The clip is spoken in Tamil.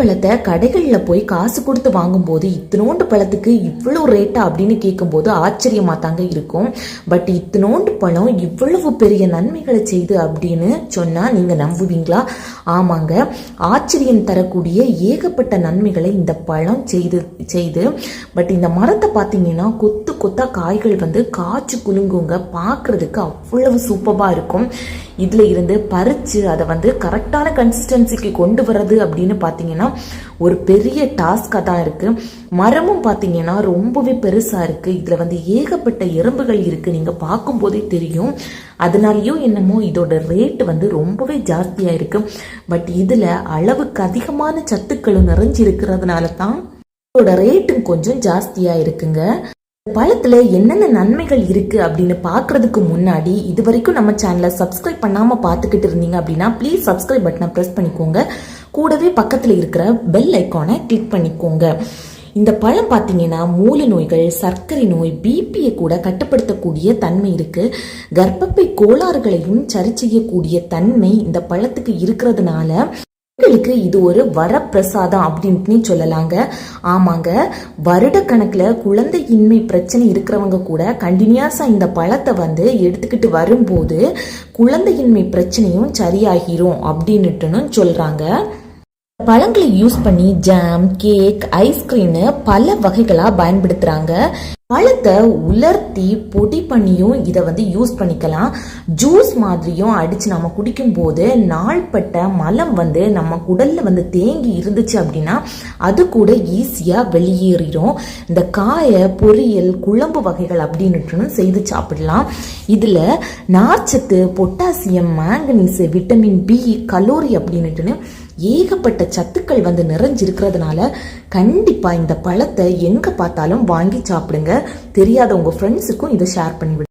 பழத்தை கடைகளில் போய் காசு கொடுத்து வாங்கும்போது இத்தினோண்டு பழத்துக்கு இவ்வளோ ரேட்டா அப்படின்னு கேட்கும்போது ஆச்சரியமாக தாங்க இருக்கும். பட் இத்தினோண்டு பழம் இவ்வளவு பெரிய நன்மைகளை செய்து அப்படின்னு சொன்னால் நீங்கள் நம்புவீங்களா? ஆமாங்க. ஆச்சரியம் தரக்கூடிய ஏகப்பட்ட நன்மைகளை இந்த பழம் செய்து செய்து பட் இந்த மரத்தை பார்த்தீங்கன்னா கொத்து கொத்தா காய்கள் வந்து காய்ச்சி குலுங்குங்க. பார்க்குறதுக்கு அவ்வளவு சூப்பராக இருக்கும். இதில் இருந்து பறித்து அதை வந்து கரெக்டான கன்சிஸ்டன்சிக்கு கொண்டு வர்றது அப்படின்னு பார்த்தீங்கன்னா ஒரு பெரிய டாஸ்காக தான் இருக்குது மரமும் பார்த்தீங்கன்னா ரொம்பவே பெருசாக இருக்குது இதில் வந்து ஏகப்பட்ட எறும்புகள் இருக்குது நீங்கள் பார்க்கும்போதே தெரியும். அதனாலேயும் என்னமோ இதோட ரேட் வந்து ரொம்பவே ஜாஸ்தியாக இருக்குது பட் இதில் அளவுக்கு அதிகமான சத்துக்களும் நிறைஞ்சு இருக்கிறதுனால தான் இதோட ரேட்டும் கொஞ்சம் ஜாஸ்தியாக இருக்குங்க. பழத்தில் என்னென்ன நன்மைகள் இருக்குது அப்படின்னு பார்க்குறதுக்கு முன்னாடி இது வரைக்கும் நம்ம சேனலை சப்ஸ்கிரைப் பண்ணாமல் பார்த்துக்கிட்டு இருந்தீங்க அப்படின்னா ப்ளீஸ் சப்ஸ்கிரைப் பட்டனை ப்ரெஸ் பண்ணிக்கோங்க. கூடவே பக்கத்துல இருக்கிற பெல் ஐக்கானை கிளிக் பண்ணிக்கோங்க. இந்த பழம் பார்த்தீங்கன்னா மூல நோய்கள் சர்க்கரை நோய் பிபியை கூட கட்டுப்படுத்தக்கூடிய தன்மை இருக்கு. கர்ப்பப்பை கோளாறுகளையும் சரி செய்யக்கூடிய தன்மை இந்த பழத்துக்கு இருக்கிறதுனால பெண்களுக்கு இது ஒரு வரப்பிரசாதம் அப்படின்ட்டு சொல்லலாங்க. ஆமாங்க. வருடக்கணக்கில் குழந்தையின்மை பிரச்சனை இருக்கிறவங்க கூட கண்டினியூஸாக இந்த பழத்தை வந்து எடுத்துக்கிட்டு வரும்போது குழந்தையின்மை பிரச்சனையும் சரியாகிரும் அப்படின்னுட்டுன்னு சொல்கிறாங்க பழங்களை யூஸ் பண்ணி ஜாம் கேக் ஐஸ்கிரீம்னு பல வகைகளாக பயன்படுத்துகிறாங்க பழத்தை உலர்த்தி பொடி பண்ணியும் இதை வந்து யூஸ் பண்ணிக்கலாம். ஜூஸ் மாதிரியும் அடித்து நம்ம குடிக்கும்போது நாள்பட்ட மலம் வந்து நம்ம குடலில் வந்து தேங்கி இருந்துச்சு அப்படின்னா அது கூட ஈஸியாக வெளியேறிடும் இந்த காயை பொரியல் குழம்பு வகைகள் அப்படின்னுட்டு செய்து சாப்பிடலாம். இதில் நார்ச்சத்து potassium manganese vitamin B calorie அப்படின்னுட்டுன்னு ஏகப்பட்ட சத்துக்கள் வந்து நிறைஞ்சிருக்கிறதுனால கண்டிப்பாக இந்த பழத்தை எங்கே பார்த்தாலும் வாங்கி சாப்பிடுங்க. தெரியாத உங்க ஃப்ரெண்ட்ஸுக்கும் இதை ஷேர் பண்ணிவிடுங்க